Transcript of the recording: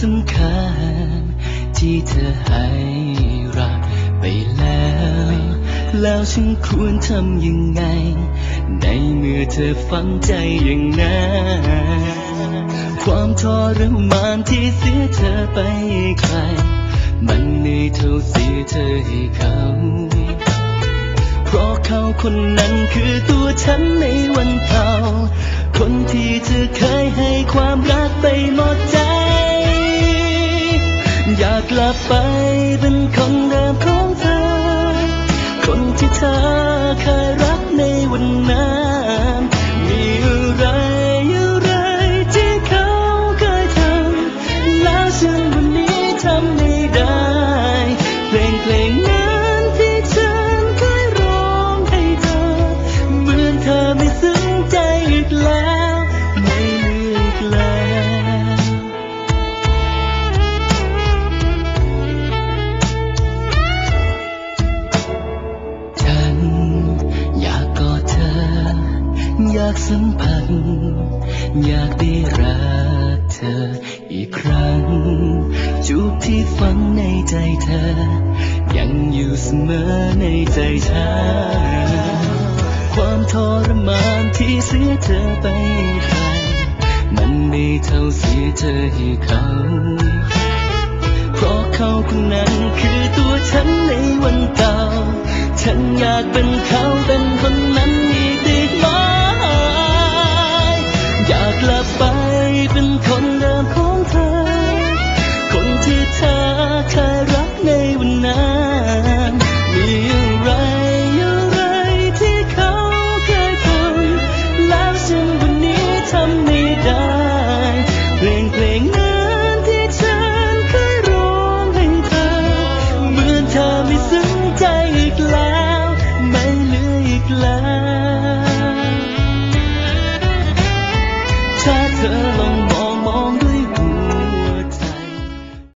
สำคัญ ที่เธอให้รักไปแล้ว แล้วฉันควรทำยังไง ในเมื่อเธอฝังใจอย่างนั้นความทรมานที่เสียเธอไปให้ใคร มันไม่เท่าเสียเธอให้เขา เพราะเขาคนนั้นคือตัวฉันในวันเก่าคนที่เธอเคยให้ความรัก อยากสัมผัส อยากได้รักเธออีกครั้ง จูบที่ฝังในใจเธอ ยังอยู่เสมอในใจฉัน ความทรมานที่เสียเธอไปใครมันไม่เท่าเสียเธอให้เขา เพราะเขาคนนั้นคือตัวฉันในวันเก่า ฉันอยากเป็นเขาเป็น But 他的冷漠。